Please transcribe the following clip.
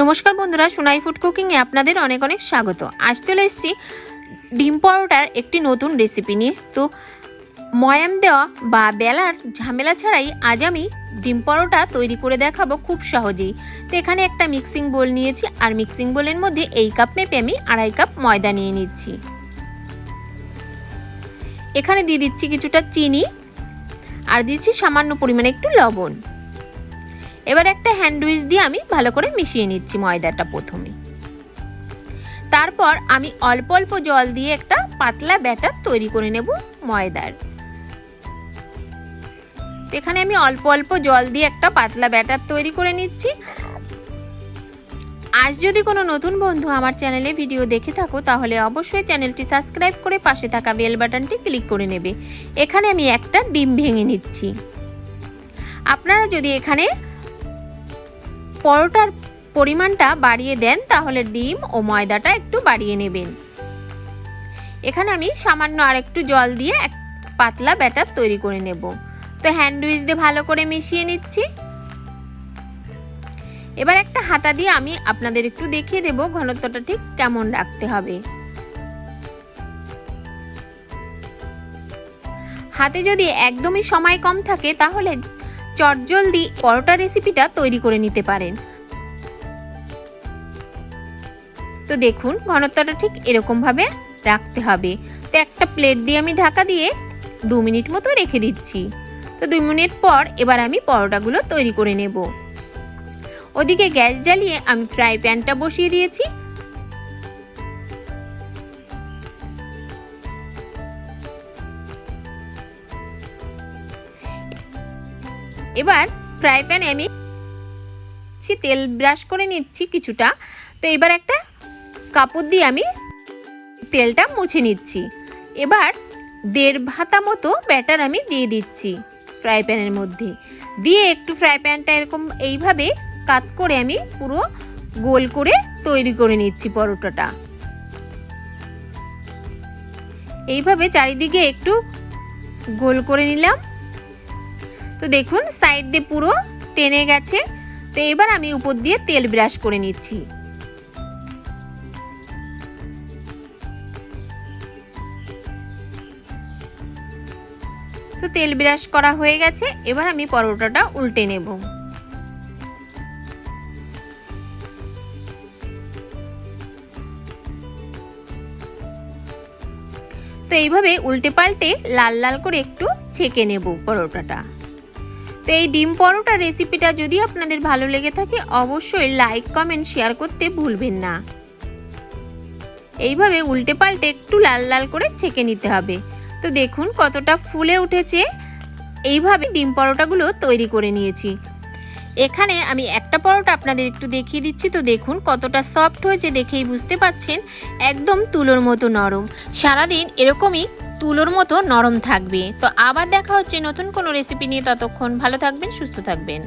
নমস্কার বন্ধুরা, সোনাই ফুড কুকিংয়ে আপনাদের অনেক অনেক স্বাগত। আজ চলে এসেছি ডিম পরোটার একটি নতুন রেসিপি নিয়ে। তো ময়াম দেওয়া বা বেলার ঝামেলা ছাড়াই আজ আমি ডিম পরোটা তৈরি করে দেখাবো খুব সহজেই। তো এখানে একটা মিক্সিং বোল নিয়েছি, আর মিক্সিং বোলের মধ্যে এই কাপ মেপে আমি আড়াই কাপ ময়দা নিয়ে নিচ্ছি। এখানে দিয়ে দিচ্ছি কিছুটা চিনি, আর দিচ্ছি সামান্য পরিমাণে একটু লবণ। এবার একটা হ্যান্ডউইচ দিয়ে আমি ভালো করে মিশিয়ে নিচ্ছি ময়দাটা প্রথমে। তারপর আমি অল্প অল্প জল দিয়ে একটা পাতলা ব্যাটার তৈরি করে নেব ময়দার। এখানে আমি অল্প অল্প জল দিয়ে একটা পাতলা ব্যাটার তৈরি করে নিচ্ছি। আজ যদি কোনো নতুন বন্ধু আমার চ্যানেলে ভিডিও দেখে থাকো, তাহলে অবশ্যই চ্যানেলটি সাবস্ক্রাইব করে পাশে থাকা বেল বাটনটি ক্লিক করে নেবে। এখানে আমি একটা ডিম ভেঙে নিচ্ছি। আপনারা যদি এখানে পরোটার পরিমাণটা বাড়িয়ে দেন, তাহলে ডিম ও ময়দাটা একটু বাড়িয়ে নেবেন। এখানে আমি সামান্য আর একটু জল দিয়ে এক পাতলা ব্যাটার তৈরি করে নেব। তো হ্যান্ডউইচ দিয়ে ভালো করে মিশিয়ে নিচ্ছি। এবার একটা হাতা দিয়ে আমি আপনাদের একটু দেখিয়ে দেব ঘনত্বটা ঠিক কেমন রাখতে হবে। হাতে যদি একদমই সময় কম থাকে, তাহলে চটজলদি পরোটা রেসিপিটা তৈরি করে নিতে পারেন। তো দেখুন, ঘনত্বটা ঠিক এরকমভাবে রাখতে হবে। তো একটা প্লেট দিয়ে আমি ঢাকা দিয়ে দু মিনিট মতো রেখে দিচ্ছি। তো দুই মিনিট পর এবার আমি পরোটাগুলো তৈরি করে নেব। ওদিকে গ্যাস জ্বালিয়ে আমি ফ্রাই প্যানটা বসিয়ে দিয়েছি। এবার ফ্রাই প্যানে আমি তেল ব্রাশ করে নিচ্ছি কিছুটা। তো এবার একটা কাপড় দিয়ে আমি তেলটা মুছে নিচ্ছি। এবার দেড় ভাতা মতো ব্যাটার আমি দিয়ে দিচ্ছি ফ্রাই প্যানের মধ্যে। দিয়ে একটু ফ্রাই প্যানটা এরকম এইভাবে কাত করে আমি পুরো গোল করে তৈরি করে নিচ্ছি পরোটাটা। এইভাবে চারিদিকে একটু গোল করে নিলাম। তো দেখুন সাইড দিয়ে পুরো টেনে গেছে। তো এবার আমি উপর দিয়ে তেল ব্রাশ করে নিচ্ছি। তো তেল ব্রাশ করা হয়ে গেছে, এবার আমি পরোটাটা উল্টে নেব। তো এইভাবে উল্টে পাল্টে লাল লাল করে একটু ছেঁকে নেব পরোটাটা। তো এই ডিম পরোটা রেসিপিটা যদি আপনাদের ভালো লেগে থাকে, অবশ্যই লাইক কমেন্ট শেয়ার করতে ভুলবেন না। এইভাবে উল্টে পাল্টে একটু লাল লাল করে ছেঁকে নিতে হবে। তো দেখুন কতটা ফুলে উঠেছে। এইভাবে ডিম পরোটাগুলো তৈরি করে নিয়েছি। এখানে আমি একটা পরোটা আপনাদের একটু দেখিয়ে দিচ্ছি। তো দেখুন কতটা সফট হয়েছে দেখেই বুঝতে পাচ্ছেন। একদম তুলোর মতো নরম। সারাদিন এরকমই তুলোর মতো নরম থাকবে। তো আবার দেখা হচ্ছে নতুন কোনো রেসিপি নিয়ে। ততক্ষণ ভালো থাকবেন, সুস্থ থাকবেন।